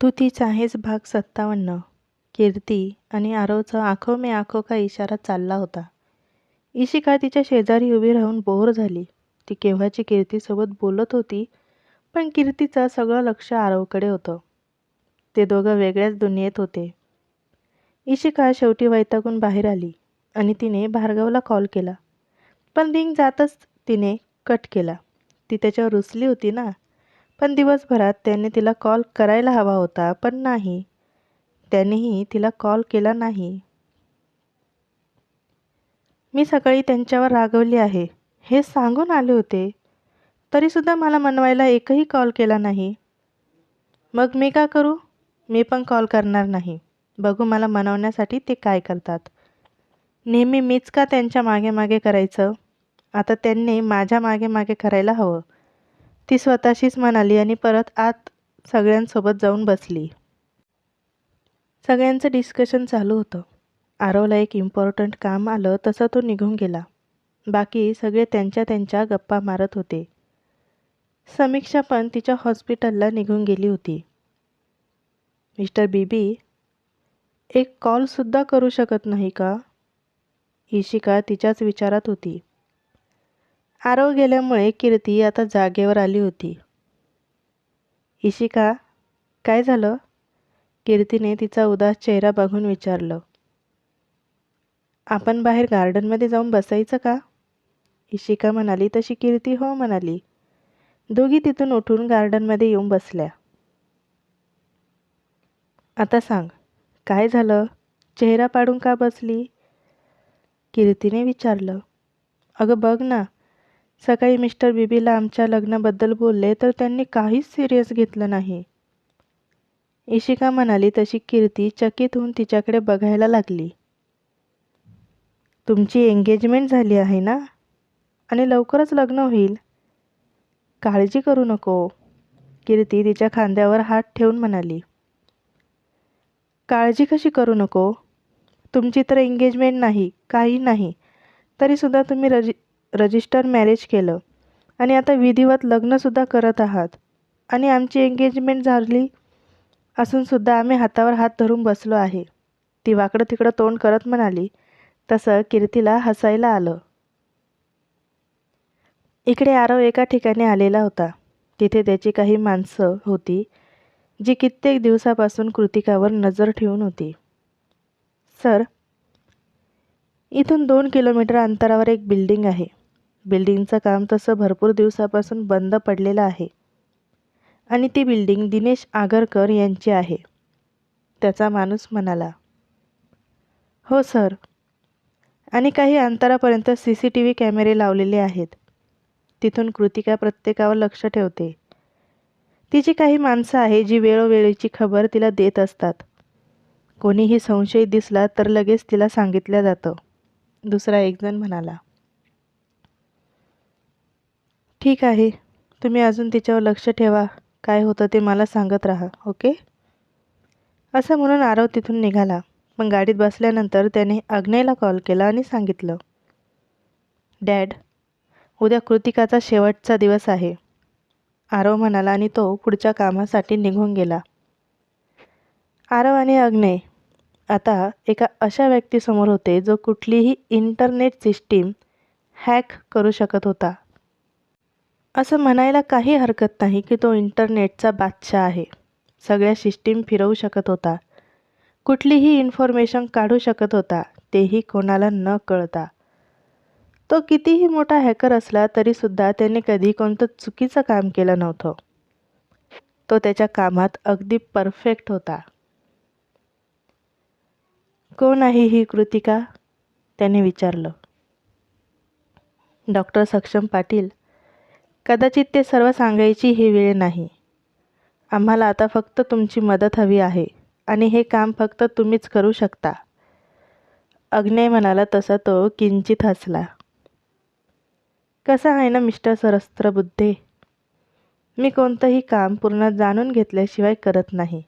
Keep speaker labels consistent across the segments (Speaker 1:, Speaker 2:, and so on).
Speaker 1: तू तीच आहेस भाग सत्तावन्न. कीर्ती आणि आरवचा आखो मे आखो का इशारा चालला होता. इशिका तिच्या शेजारी उभी राहून बोर झाली. ती केव्हाची कीर्तीसोबत बोलत होती पण कीर्तीचं सगळं लक्ष आरवकडे होतं. ते दोघं वेगळ्याच दुनियेत होते. इशिका शेवटी वैतागून बाहेर आली आणि तिने भार्गवला कॉल केला. पण रिंग जातच तिने कट केला. ती त्याच्यावर रुसली होती ना. पण दिवसभरात त्याने तिला कॉल करायला हवा होता पण नाही. त्यानेही तिला कॉल केला नाही. मी सकाळी त्यांच्यावर रागवली आहे. हे सांगून आले होते. तरीसुद्धा मला मनवायला एकही कॉल केला नाही. मग मी का करू? मी पण कॉल करणार नाही. बघू मला मनवण्यासाठी ते काय करतात. नेहमी मीच का त्यांच्या मागे मागे करायचं? आता त्यांनी माझ्या मागे मागे करायला हवं. ती स्वतःशीच म्हणाली आणि परत आत सगळ्यांसोबत जाऊन बसली. सगळ्यांचं डिस्कशन चालू होतं. आरवला एक इम्पॉर्टंट काम आलं तसं तो निघून गेला. बाकी सगळे त्यांच्या त्यांच्या गप्पा मारत होते. समीक्षा पण तिच्या हॉस्पिटलला निघून गेली होती. मिस्टर बीबी एक कॉलसुद्धा करू शकत नाही का? इशिका तिच्याच विचारात होती. आरव गेल्यामुळे कीर्ती आता जागेवर आली होती. इशिका काय झालं? कीर्तीने तिचा उदास चेहरा बघून विचारलं. आपण बाहेर गार्डनमध्ये जाऊन बसायचं का? इशिका म्हणाली. तशी कीर्ती हो म्हणाली. दोघी तिथून उठून गार्डनमध्ये येऊन बसल्या. आता सांग काय झालं? चेहरा पाडून का बसली? कीर्तीने विचारलं. अगं बघ ना सकाळी मिस्टर बीबीला आमच्या लग्नाबद्दल बोलले तर त्यांनी काहीच सिरियस घेतलं नाही. इशिका म्हणाली तशी कीर्ती चकित होऊन तिच्याकडे बघायला लागली. तुमची एंगेजमेंट झाली आहे ना? आणि लवकरच लग्न होईल. काळजी करू नको. कीर्ती तिच्या खांद्यावर हात ठेवून म्हणाली. काळजी कशी करू नको? तुमची तर एंगेजमेंट नाही काही नाही. तरीसुद्धा तुम्ही रजि रजिस्टर मॅरेज केलं. आणि आता विधिवत लग्नसुद्धा करत आहात. आणि आमची एंगेजमेंट झाली असूनसुद्धा आम्ही हातावर हात धरून बसलो आहे. ती वाकडं तिकडं तोंड करत म्हणाली तसं कीर्तीला हसायला आलं. इकडे आरव एका ठिकाणी आलेला होता. तिथे त्याची काही माणसं होती जी कित्येक दिवसापासून कृतिकावर नजर ठेवून होती. सर इथून दोन किलोमीटर अंतरावर एक बिल्डिंग आहे. बिल्डिंगचं काम तसं भरपूर दिवसापासून बंद पडलेलं आहे. आणि ती बिल्डिंग दिनेश आगरकर यांची आहे. त्याचा माणूस म्हणाला हो सर. आणि काही अंतरापर्यंत सी सी टी व्ही कॅमेरे लावलेले आहेत. तिथून कृतिका प्रत्येकावर लक्ष ठेवते. तिची काही माणसं आहे जी वेळोवेळीची खबर तिला देत असतात. कोणीही संशय दिसला तर लगेच तिला सांगितलं जातं. दुसरा एकजण म्हणाला ठीक आहे. तुम्ही अजून तिच्यावर लक्ष ठेवा. काय होतं ते मला सांगत राहा ओके? असं म्हणून आरव तिथून निघाला. पण गाडीत बसल्यानंतर त्याने अग्नेला कॉल केला आणि सांगितलं डॅड उद्या कृतिकाचा शेवटचा दिवस आहे. आरव म्हणाला आणि तो पुढच्या कामासाठी निघून गेला. आरव आणि अग्नेय आता एका अशा व्यक्तीसमोर होते जो कुठलीही इंटरनेट सिस्टीम हॅक करू शकत होता. असं म्हणायला काही हरकत नाही की तो इंटरनेटचा बादशाह आहे. सगळ्या सिस्टीम फिरवू शकत होता. कुठलीही इन्फॉर्मेशन काढू शकत होता तेही कोणाला न कळता. तो कितीही मोठा हॅकर असला तरीसुद्धा त्याने कधी कोणतं चुकीचं काम केलं नव्हतं. तो त्याच्या कामात अगदी परफेक्ट होता. कोण आहे ही कृतिका? त्याने विचारलं. डॉक्टर सक्षम पाटील कदाचित ते सर्व सांगायची ही वेळ नाही. आम्हाला आता फक्त तुमची मदत हवी आहे आणि हे काम फक्त तुम्हीच करू शकता. अग्नय म्हणाला तसा तो किंचित हसला. कसा आहे ना मिस्टर सरस्त्रबुद्धे? मी कोणतंही काम पूर्ण जाणून घेतल्याशिवाय करत नाही.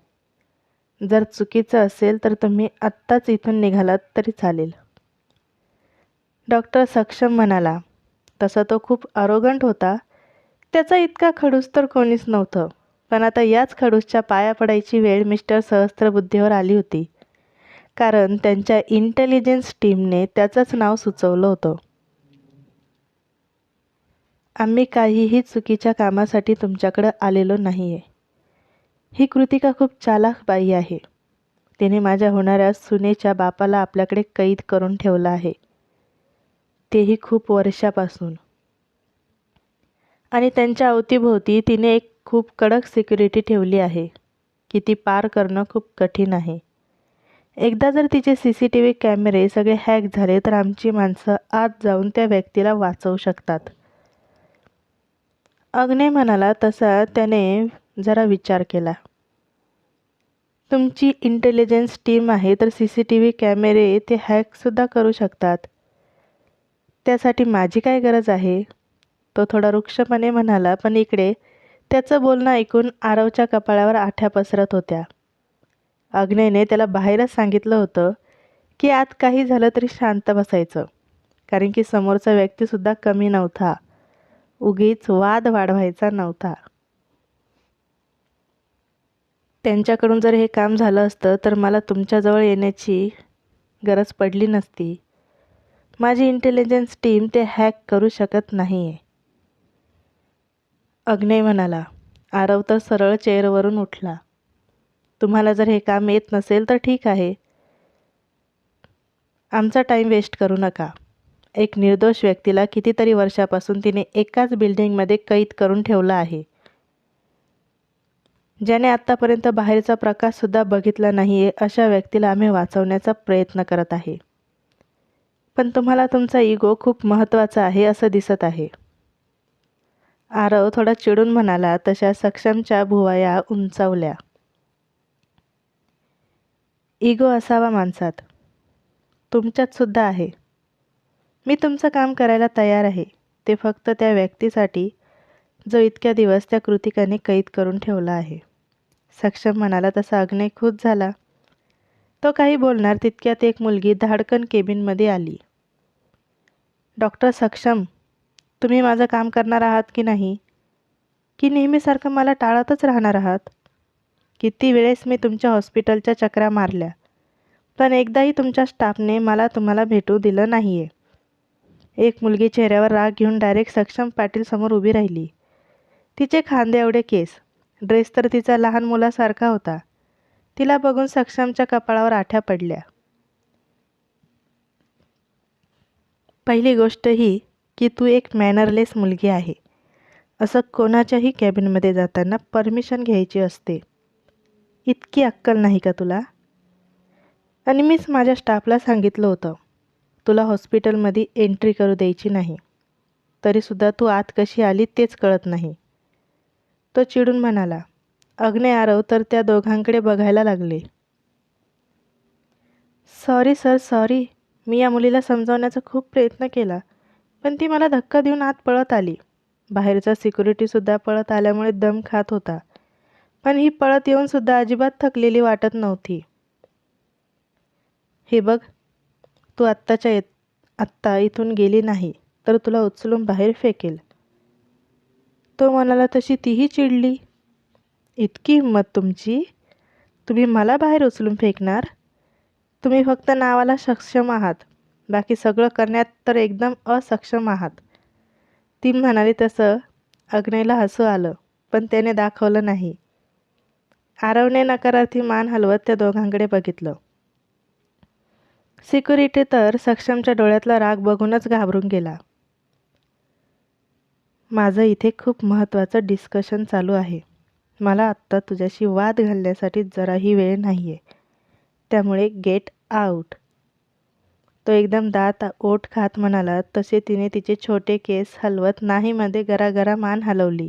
Speaker 1: जर चुकीचं असेल तर तुम्ही आत्ताच इथून निघालात तरी चालेल. डॉक्टर सक्षम म्हणाला. तसा तो खूप अरोगंट होता. त्याचा इतका खडूस तर कोणीच नव्हतं. पण आता याच खडूसच्या पाया पडायची वेळ मिस्टर सहस्त्रबुद्धीवर आली होती. कारण त्यांच्या इंटेलिजन्स टीमने त्याचंच नाव सुचवलं होतं. आम्ही काहीही चुकीच्या कामासाठी तुमच्याकडं आलेलो नाही आहे ही कृतिका खूप चालाख बाई आहे. तिने माझ्या होणाऱ्या सुनेच्या बापाला आपल्याकडे कैद करून ठेवलं आहे. तेही खूप वर्षापासून. आणि त्यांच्या अवतीभोवती तिने एक खूप कडक सिक्युरिटी ठेवली आहे की ती पार करणं खूप कठीण आहे. एकदा जर तिचे सी सी टी व्ही कॅमेरे सगळे हॅक झाले तर आमची माणसं आत जाऊन त्या व्यक्तीला वाचवू शकतात. अग्ने म्हणाला तसा त्याने जरा विचार केला. तुमची इंटेलिजन्स टीम आहे तर सी सी टी व्ही कॅमेरे ते हॅकसुद्धा करू शकतात. त्यासाठी माझी काय गरज आहे? तो थोडा रुक्षपणे म्हणाला पण इकडे. त्याचं बोलणं ऐकून आरवच्या कपाळावर आठ्या पसरत होत्या. अग्नेने त्याला बाहेरच सांगितलं होतं की आत काही झालं तरी शांत बसायचं कारण की समोरचा व्यक्तीसुद्धा कमी नव्हता. उगीच वाद वाढवायचा नव्हता. त्यांच्याकडून जर हे काम झालं असतं तर मला तुमच्याजवळ येण्याची गरज पडली नसती. माझी इंटेलिजन्स टीम ते हॅक करू शकत नाही आहे अग्नय म्हणाला आरव तर सरळ चेअरवरून उठला. तुम्हाला जर हे काम येत नसेल तर ठीक आहे. आमचा टाईम वेस्ट करू नका. एक निर्दोष व्यक्तीला कितीतरी वर्षापासून तिने एकाच बिल्डिंगमध्ये कैद करून ठेवलं आहे. ज्याने आत्तापर्यंत बाहेरचा प्रकाशसुद्धा बघितला नाही आहे अशा व्यक्तीला आम्ही वाचवण्याचा प्रयत्न करत आहे. पण तुम्हाला तुमचा इगो खूप महत्त्वाचा आहे असं दिसत आहे. आरव थोडा चिडून म्हणाला तशा सक्षमच्या भुवया उंचावल्या. इगो असावा माणसात. तुमच्यात सुद्धा आहे. मी तुमचं काम करायला तयार आहे. ते फक्त त्या व्यक्तीसाठी जो इतक्या दिवस त्या कृतिकाने कैद करून ठेवला आहे. सक्षम म्हणाला तसा अग्नय खुश झाला. तो काही बोलणार तितक्यात एक मुलगी धाडकन केबिनमध्ये आली. डॉक्टर सक्षम तुम्ही माझं काम करणार आहात की नाही? की नेहमीसारखं मला टाळतच राहणार आहात? किती वेळेस मी तुमच्या हॉस्पिटलच्या चक्रा मारल्या पण एकदाही तुमच्या स्टाफने मला तुम्हाला भेटू दिलं नाही आहे एक मुलगी चेहऱ्यावर राग घेऊन डायरेक्ट सक्षम पाटील समोर उभी राहिली. तिचे खांदे एवढे केस ड्रेस तर तिचा लहान मुलासारखा होता. तिला बघून सक्षमच्या कपाळावर आठ्या पडल्या. पहिली गोष्ट ही की तू एक मॅनरलेस मुलगी आहे. असं कोणाच्याही कॅबिनमध्ये जाताना परमिशन घ्यायची असते. इतकी अक्कल नाही का तुला? आणि मीच माझ्या स्टाफला सांगितलं होतं. तुला हॉस्पिटलमध्ये एंट्री करू द्यायची नाही. तरीसुद्धा तू आत कशी आली तेच कळत नाही. तो चिडून म्हणाला अग्ने आरव तर त्या दोघांकडे बघायला लागले. Sorry sir sorry. मी या मुलीला समजावण्याचा खूप प्रयत्न केला. पण ती मला धक्का देऊन आत पळत आली. बाहेरचा सिक्युरिटीसुद्धा पळत आल्यामुळे दम खात होता. पण ही पळत येऊनसुद्धा अजिबात थकलेली वाटत नव्हती. हे बघ तू आत्ताच्या येत आत्ता इथून गेली नाही तर तुला उचलून बाहेर फेकेल. तो म्हणाला तशी तीही चिडली. इतकी हिंमत तुमची? तुम्ही मला बाहेर उचलून फेकणार? तुम्ही फक्त नावाला सक्षम आहात. बाकी सगळं करण्यात तर एकदम असक्षम आहात. ती म्हणाली तसं. अग्नेला हसू आलं पण त्याने दाखवलं नाही. आरवने नकारार्थी मान हलवत त्या दोघांकडे बघितलं. सिक्युरिटी तर सक्षमच्या डोळ्यातला राग बघूनच घाबरून गेला. माझं इथे खूप महत्त्वाचं डिस्कशन चालू आहे. मला आत्ता तुझ्याशी वाद घालण्यासाठी जराही वेळ नाही आहे त्यामुळे गेट आऊट तो एकदम दात ओठ खात म्हणाला. तसे तिने तिचे छोटे केस हलवत नाहीमध्ये गरागरा मान हलवली.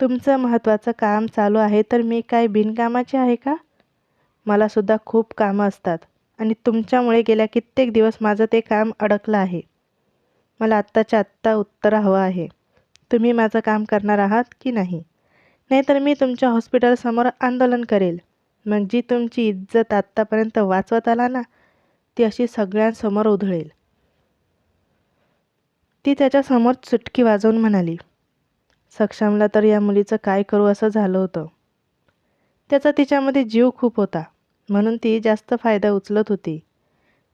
Speaker 1: तुमचं महत्त्वाचं काम चालू आहे तर मी काय बिनकामाचे आहे का? मला सुद्धा खूप कामं असतात आणि तुमच्यामुळे गेल्या कित्येक दिवस माझं ते काम अडकलं आहे. मला आत्ताच्या आत्ता उत्तर हवं आहे. तुम्ही माझं काम करणार आहात की नाही? नाहीतर मी तुमच्या हॉस्पिटलसमोर आंदोलन करेल. मग जी तुमची इज्जत आत्तापर्यंत वाचवत आला ना ती अशी सगळ्यांसमोर उधळेल. ती त्याच्यासमोर चुटकी वाजवून म्हणाली सक्षमला तर या मुलीचं काय करू असं झालं होतं. त्याचा तिच्यामध्ये जीव खूप होता म्हणून ती जास्त फायदा उचलत होती.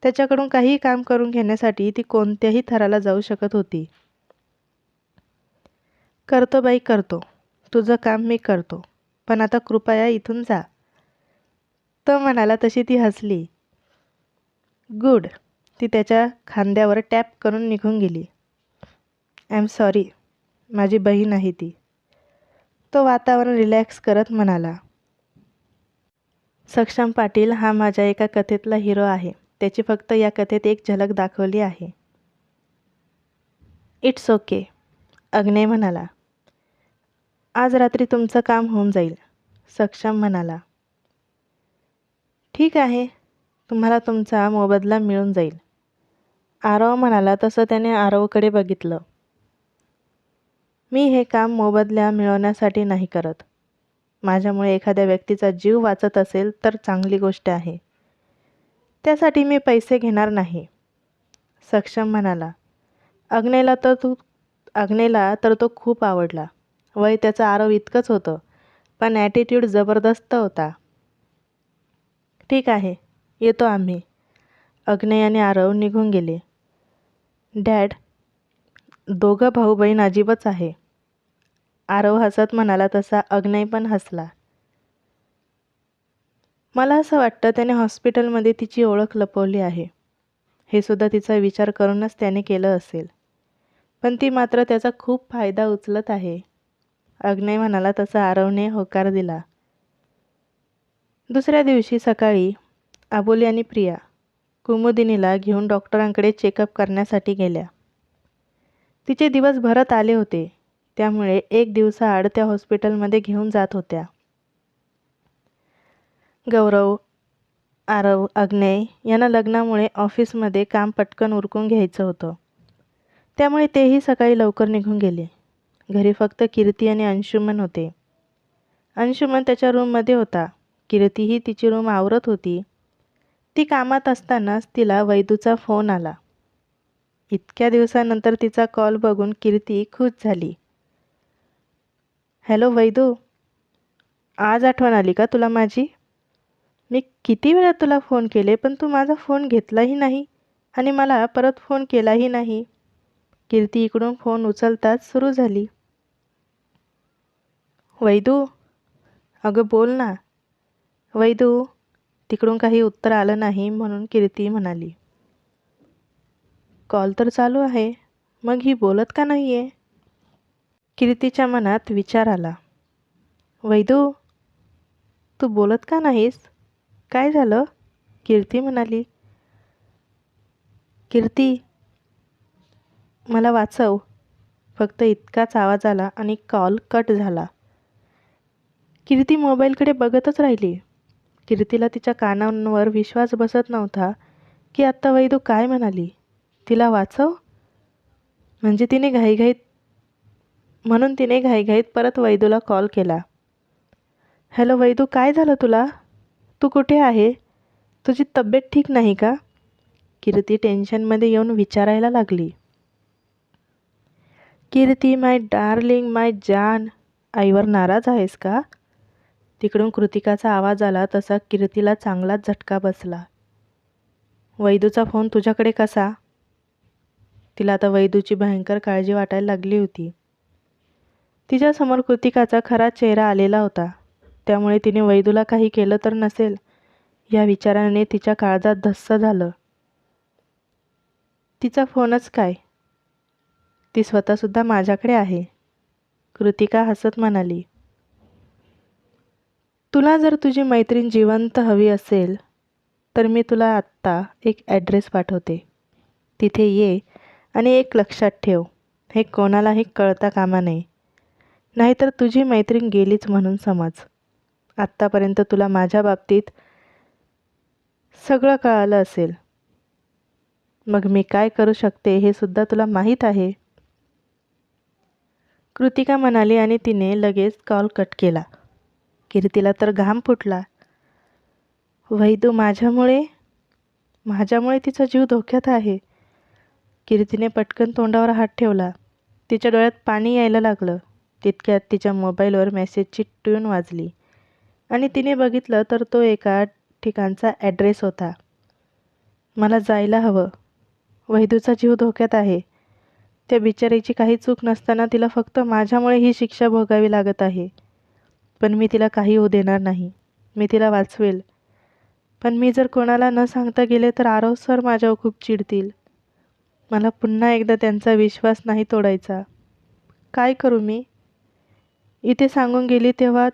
Speaker 1: त्याच्याकडून काही काम करून घेण्यासाठी ती कोणत्याही थराला जाऊ शकत होती. करतो बाई करतो. तुझं काम मी करतो. पण आता कृपया इथून जा. तो म्हणाला तशी ती हसली. गुड. ती त्याच्या खांद्यावर टॅप करून निघून गेली. आय एम सॉरी माझी बहीण आहे ती. तो वातावरण रिलॅक्स करत म्हणाला. सक्षम पाटील हा माझ्या एका कथेतला हिरो आहे. त्याची फक्त या कथेत एक झलक दाखवली आहे. इट्स ओके अग्नेय म्हणाला. आज रात्री तुमचं काम होऊन जाईल. सक्षम म्हणाला. ठीक आहे. तुम्हाला तुमचा मोबदला मिळून जाईल. आरव म्हणाला तसं त्याने आरवकडे बघितलं. मी हे काम मोबदल्या मिळवण्यासाठी नाही करत. माझ्यामुळे एखाद्या व्यक्तीचा जीव वाचत असेल तर चांगली गोष्ट आहे. त्यासाठी मी पैसे घेणार नाही. सक्षम म्हणाला अग्नेला तर तू अग्नेला तर तो खूप आवडला. वय त्याचं आरव इतकंच होतं पण ॲटिट्यूड जबरदस्त होता. ठीक आहे. येतो आम्ही. अग्नेय आणि आरव निघून गेले. डॅड दोघं भाऊ बहीण अजिबच आहे. आरव हसत म्हणाला तसा अग्नेय पण हसला. मला असं वाटतं त्याने हॉस्पिटलमध्ये तिची ओळख लपवली आहे. हे सुद्धा तिचा विचार करूनच त्याने केलं असेल. पण ती मात्र त्याचा खूप फायदा उचलत आहे. अग्नेय म्हणाला तसा आरवने होकार दिला. दुसऱ्या दिवशी सकाळी अबोली आणि प्रिया कुमुदिनीला घेऊन डॉक्टरांकडे चेकअप करण्यासाठी गेल्या. तिचे दिवस भरत आले होते. त्यामुळे एक दिवसाआड त्या हॉस्पिटलमध्ये घेऊन जात होत्या. गौरव आरव अग्नेय यांना लग्नामुळे ऑफिसमध्ये काम पटकन उरकून घ्यायचं होतं. त्यामुळे तेही सकाळी लवकर निघून गेले. घरी फक्त कीर्ती आणि अंशुमन होते. अंशुमन त्याच्या रूममध्ये होता. कीर्तीही तिची रूम आवरत होती. ती कामात असतानाच तिला वैदूचा फोन आला. इतक्या दिवसानंतर तिचा कॉल बघून कीर्ती खुश झाली. हॅलो वैदू आज आठवण आली का तुला माझी? मी किती वेळा तुला फोन केले पण तू माझा फोन घेतलाही नाही आणि मला परत फोन केलाही नाही. कीर्ती इकडून फोन उचलताच सुरू झाली. वैदू अगं बोल ना. वैदू तिकडून काही उत्तर आलं नाही म्हणून कीर्ती म्हणाली. कॉल तर चालू आहे. मग ही बोलत का नाही आहे कीर्तीच्या मनात विचार आला. वैदू तू बोलत का नाहीस? काय झालं? कीर्ती म्हणाली. कीर्ती मला वाचव. फक्त इतकाच आवाज आला आणि कॉल कट झाला. कीर्ती मोबाईलकडे बघतच राहिली. कीर्तीला तिच्या कानांवर विश्वास बसत नव्हता की आत्ता वैदू काय म्हणाली? तिला वाचव? म्हणजे तिने घाईघाईत म्हणून तिने घाईघाईत परत वैदूला कॉल केला. हॅलो वैदू काय झालं तुला? तू कुठे आहे? तुझी तब्येत ठीक नाही का? कीर्ती टेन्शनमध्ये येऊन विचारायला लागली. कीर्ती माय डार्लिंग माय जान आईवर नाराज आहेस का? तिकडून कृतिकाचा आवाज आला तसा कीर्तीला चांगलाच झटका बसला. वैदूचा फोन तुझ्याकडे कसा? तिला आता वैदूची भयंकर काळजी वाटायला लागली होती. तिच्यासमोर कृतिकाचा खरा चेहरा आलेला होता. त्यामुळे तिने वैदूला काही केलं तर नसेल या विचाराने तिच्या काळजात धस्स झालं. तिचा फोनच काय? ती स्वतःसुद्धा माझ्याकडे आहे. कृतिका हसत म्हणाली. तुला जर तुझी मैत्रीण जिवंत हवी असेल तर मी तुला आत्ता एक ॲड्रेस पाठवते. तिथे ये आणि एक लक्षात ठेव. हे कोणालाही कळता कामा नये. नाहीतर तुझी मैत्रीण गेलीच म्हणून समज. आत्तापर्यंत तुला माझ्या बाबतीत सगळं कळालं असेल. मग मी काय करू शकते हे सुद्धा तुला माहीत आहे. कृतिका म्हणाली आणि तिने लगेच कॉल कट केला. कीर्तीला तर घाम फुटला. वैदू माझ्यामुळे माझ्यामुळे तिचा जीव धोक्यात आहे. कीर्तीने पटकन तोंडावर हात ठेवला. तिच्या डोळ्यात पाणी यायला लागलं. तितक्यात तिच्या मोबाईलवर मेसेजची ट्यून वाजली. आणि तिने बघितलं तर तो एका ठिकाणचा ॲड्रेस होता. मला जायला हवं. वैदूचा जीव धोक्यात आहे. त्या बिचारीची काही चूक नसताना तिला फक्त माझ्यामुळे ही शिक्षा भोगावी लागत आहे. पण मी तिला काही होऊ देणार नाही. मी तिला वाचवेल. पण मी जर कोणाला न सांगता गेले तर आरव सर माझ्यावर खूप चिडतील. मला पुन्हा एकदा त्यांचा विश्वास नाही तोडायचा. काय करू मी? इथे सांगून गेली तेव्हा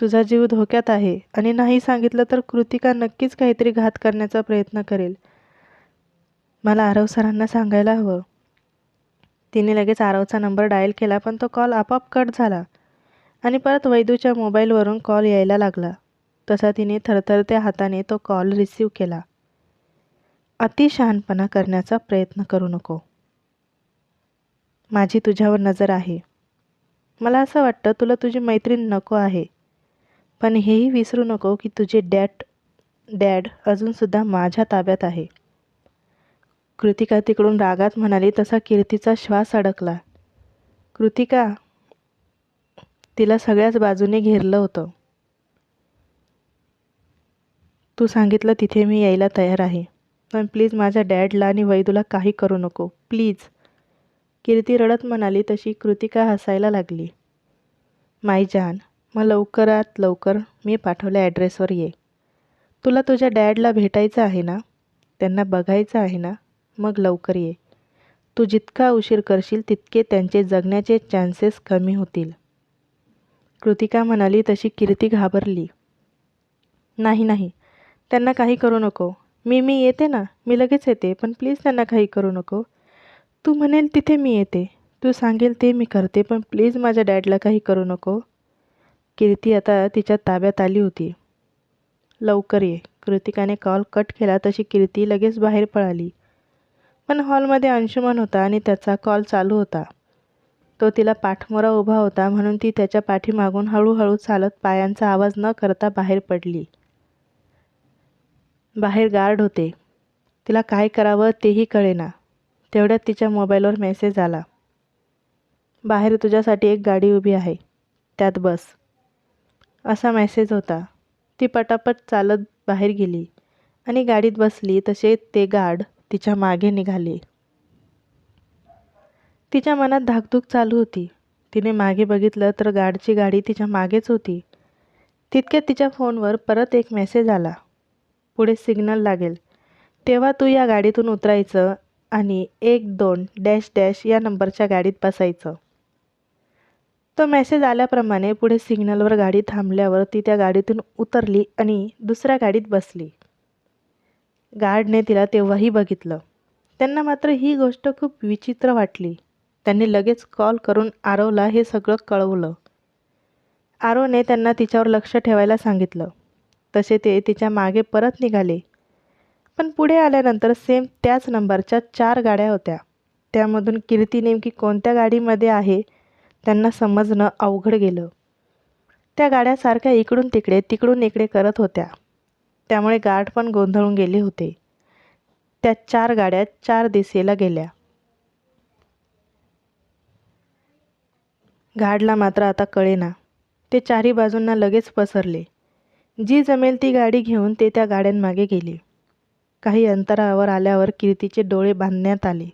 Speaker 1: तुझा जीव धोक्यात आहे आणि नाही सांगितलं तर कृतिका नक्कीच काहीतरी घात करण्याचा प्रयत्न करेल. मला आरव सरांना सांगायला हवं. तिने लगेच आरवचा नंबर डायल केला पण तो कॉल आपोआप कट झाला आणि परत वैदूच्या मोबाईलवरून कॉल यायला लागला. तसा तिने थरथरत्या हाताने तो कॉल रिसीव केला. अतिशहानपणा करण्याचा प्रयत्न करू नको. माझी तुझ्यावर नजर आहे. मला असं वाटतं तुला तुझी मैत्रीण नको आहे. पण हेही विसरू नको की तुझे डॅट डॅड अजूनसुद्धा माझ्या ताब्यात आहे. कृतिका तिकडून रागात म्हणाली तसा कीर्तीचा श्वास अडकला कृतिका तिला सगळ्याच बाजूने घेरलं होतं. तू सांगितलं तिथे मी यायला तयार आहे. पण प्लीज माझ्या डॅडला आणि वैदूला काही करू नको. प्लीज. कीर्ती रडत म्हणाली तशी कृतिका हसायला लागली. माय जान मग लवकरात लवकर मी पाठवल्या ॲड्रेसवर ये. तुला तुझ्या डॅडला भेटायचं आहे ना? त्यांना बघायचं आहे ना? मग लवकर ये. तू जितका उशीर करशील तितके त्यांचे जगण्याचे चान्सेस कमी होतील. कृतिका म्हणाली तशी कीर्ती घाबरली. नाही नाही. त्यांना काही करू नको. मी मी येते ना? मी लगेच येते पण प्लीज त्यांना काही करू नको. तू म्हणेल तिथे मी येते. तू सांगेल ते मी करते पण प्लीज माझ्या डॅडला काही करू नको. कीर्ती आता तिच्या ताब्यात आली होती. लवकर ये. कृतिकाने कॉल कट केला तशी कीर्ती लगेच बाहेर पळाली. पण हॉलमध्ये अंशुमन होता आणि त्याचा कॉल चालू होता. तो तिला पाठमोरा उभा होता म्हणून ती त्याच्या पाठीमागून हळूहळू चालत पायांचा आवाज न करता बाहेर पडली. बाहेर गार्ड होते. तिला काय करावं तेही कळेना. तेवढ्यात तिच्या मोबाईलवर मेसेज आला. बाहेर तुझ्यासाठी एक गाडी उभी आहे. त्यात बस. असा मेसेज होता. ती पटापट चालत बाहेर गेली. आणि गाडीत बसली. तसे ते गार्ड तिच्यामागे निघाले. तिच्या मनात धाकधूक चालू होती. तिने मागे बघितलं तर गाडची गाडी तिच्या मागेच होती. तितक्यात तिच्या फोनवर परत एक मेसेज आला. पुढे सिग्नल लागेल. तेव्हा तू या गाडीतून उतरायचं आणि एक दोन डॅश डॅश या नंबरच्या गाडीत बसायचं. तो मेसेज आल्याप्रमाणे पुढे सिग्नलवर गाडी थांबल्यावर ती त्या गाडीतून उतरली आणि दुसऱ्या गाडीत बसली. गार्डने तिला तेव्हाही बघितलं. त्यांना मात्र ही गोष्ट खूप विचित्र वाटली. त्यांनी लगेच कॉल करून आरवला हे सगळं कळवलं. आरोने त्यांना तिच्यावर लक्ष ठेवायला सांगितलं. तसे ते तिच्यामागे परत निघाले. पण पुढे आल्यानंतर सेम त्याच नंबरच्या चार गाड्या होत्या. त्यामधून कीर्ती नेमकी कोणत्या गाडीमध्ये आहे त्यांना समजणं अवघड गेलं. त्या गाड्या सारख्या इकडून तिकडे तिकडून इकडे करत होत्या. त्यामुळे गाठ पण गोंधळून गेले होते. त्या चार गाड्या चार दिशेला गेल्या. गाडला मात्र आता कळेना. ते चारही बाजूंना लगेच पसरले. जी जमेल ती गाडी घेऊन ते त्या गाड्यांमागे गेले. काही अंतरावर आल्यावर कीर्तीचे डोळे बांधण्यात आले.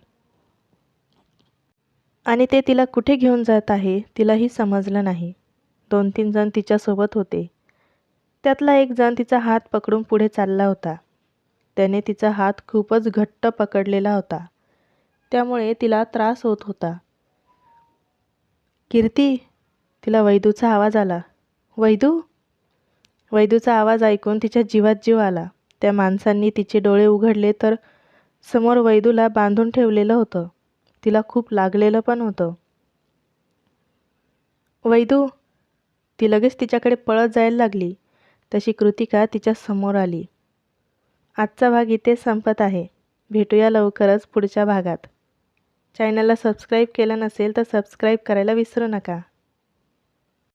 Speaker 1: आणि ते तिला कुठे घेऊन जात आहे तिलाही समजलं नाही. दोन तीन जण तिच्यासोबत होते. त्यातला एक जण तिचा हात पकडून पुढे चालला होता. त्याने तिचा हात खूपच घट्ट पकडलेला होता. त्यामुळे तिला त्रास होत होता. कीर्ती तिला वैदूचा आवाज आला. वैदू? वैदूचा आवाज ऐकून तिच्या जीवात जीव आला. त्या माणसांनी तिचे डोळे उघडले तर समोर वैदूला बांधून ठेवलेलं होतं. तिला खूप लागलेलं पण होतं. वैदू ती लगेच तिच्याकडे पळत जायला लागली. तशी कृतिका तिच्या समोर आली. आजचा भाग इथे संपत आहे. भेटूया लवकरच पुढच्या भागात. चॅनलला सबस्क्राईब केलं नसेल तर सबस्क्राईब करायला विसरू नका.